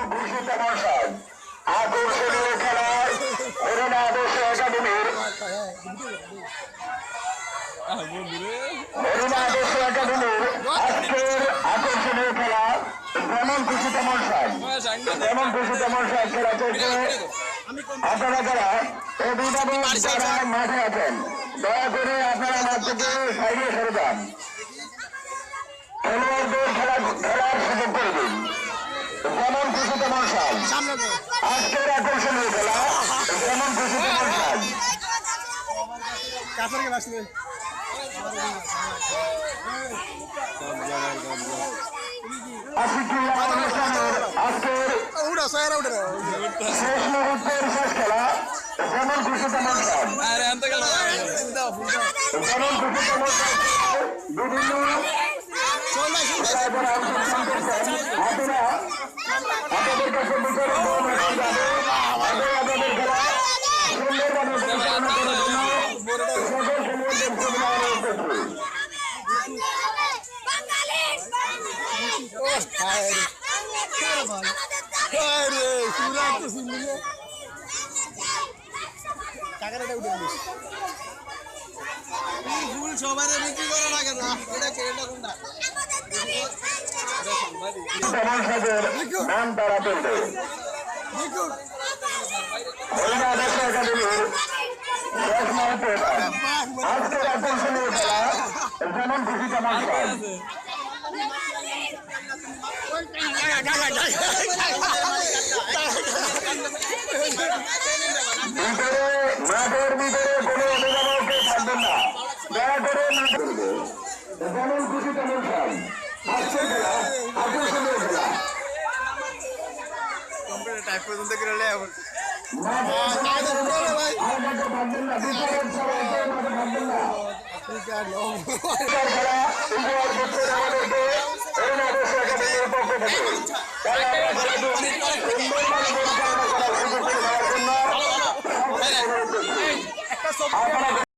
যেমন খুশি সাজ আকর্ষণীয় খেলায় করোনা আদর্শ একাডেমির করোনা আদর্শ একাডেমির আজকের আপনারা যারা মাঠে আছেন, দয়া করে আপনারা মাঠ থেকে সাইডে সরে যান খেলোয়াড়দের খেলা খেলার সুযোগ করে দিন যেমন খুশি তেমন সাজ আজকের আকর্ষণীয় খেলা যেমন খুশি তেমন আজকের উঠো সাইরা উঠে শেষ মুহূর্তের শেষ খেলা যেমন খুশি তেমন গেল যেমন খুশি তেমন সাজ বিভিন্ন আপনারা টাকাটা উঠে দিস ফুল সবাই বিক্রি করো না কেন? এটা কেটে কোনটা? তেমন সাজের নাম তারা তুলবে হরিণা আদর্শ একাডেমির শেষ মুহূর্তের আজকের আকর্ষণীয় খেলা যেমন খুশি তেমন ভিতরে মাঠের ভিতরে কোনো অভিভাবককে থাকবেন না দয়া করে করবে যেমন খুশি তেমন সাজ আজকের খেলা আকর্ষণীয় খেলা কম্পিউটার টাইপ পর্যন্ত করে লে মাঠের ভিতরে আর মাঠে থাকবেন না ভিতরের সবাই কেউ মাঠে থাকবেন না খেলা উপহার দিচ্ছেন আমাদেরকে এই আদর্শ একাডেমির পক্ষ থেকে